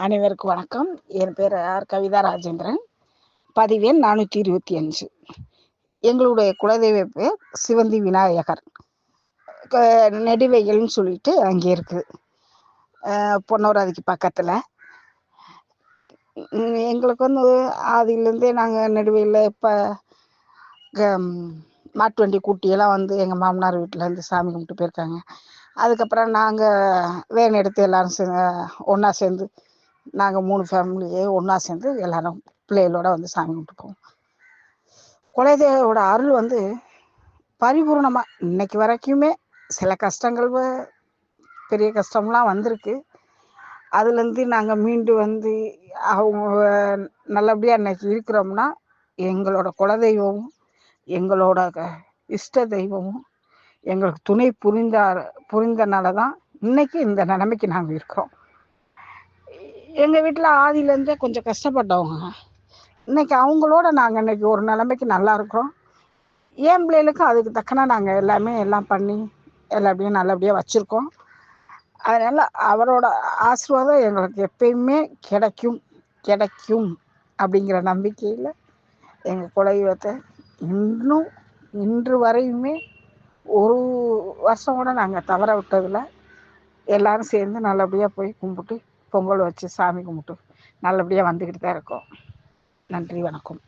அனைவருக்கும் வணக்கம். என் பேர் ஆர். கவிதா ராஜேந்திரன். பதிவெண் நானூற்றி இருபத்தி அஞ்சு. எங்களுடைய குலதெய்வ பேர் சிவந்தி விநாயகர். க- நெடுவைகள்னு சொல்லிட்டு அங்கே இருக்குது பொன்னோராதிக்கு பக்கத்தில். எங்களுக்கு வந்து ஆதியிலேருந்தே நாங்கள் நெடுவையில் இப்போ மாட்டு வண்டி கூட்டியெல்லாம் வந்து எங்கள் மாமனார் வீட்டில் இருந்து சாமி கும்பிட்டு போயிருக்காங்க. அதுக்கப்புறம் நாங்கள் வேன் எடுத்து எல்லாரும் ஒன்றா சேர்ந்து நாங்கள் மூணு ஃபேமிலியே ஒன்றா சேர்ந்து எல்லாரும் பிள்ளைகளோட வந்து சாமி கும்பிட்டுப்போம் குலதெய்வோட அருள் வந்து பரிபூர்ணமாக இன்னைக்கு வரைக்குமே சில கஷ்டங்கள் பெரிய கஷ்டம்லாம் வந்திருக்கு. அதுலேருந்து நாங்கள் மீண்டு வந்து அவங்க நல்லபடியாக இன்னைக்கு இருக்கிறோம்னா எங்களோட குலதெய்வமும் எங்களோட க- இஷ்ட தெய்வமும் எங்களுக்கு துணை புரிந்தார் புரிந்தனால தான் இன்னைக்கு இந்த நிலைமைக்கு நாங்கள் இருக்கிறோம். எங்கள் வீட்டில் ஆதியிலேருந்தே கொஞ்சம் கஷ்டப்பட்டவங்க. இன்னைக்கு அவங்களோட நாங்கள் இன்னைக்கு ஒரு நிலைமைக்கு நல்லா இருக்கிறோம். என் பிள்ளைகளுக்கும் அதுக்கு தக்கன நாங்கள் எல்லாமே எல்லாம் பண்ணி எல்லாப்படியும் நல்லபடியாக வச்சுருக்கோம். அதனால் அவரோட ஆசீர்வாதம் எங்களுக்கு எப்பயுமே கிடைக்கும் கிடைக்கும் அப்படிங்கிற நம்பிக்கையில் எங்கள் குலதெய்வத்தை இன்னும் இன்று வரையுமே ஒரு வருஷம் கூட நாங்கள் தவற விட்டதில் எல்லாரும் சேர்ந்து நல்லபடியாக போய் கும்பிட்டு பொங்கல் வச்சு சாமி கும்பிட்டு நல்லபடியாக வந்துக்கிட்டு தான் இருக்கோம். நன்றி வணக்கம்.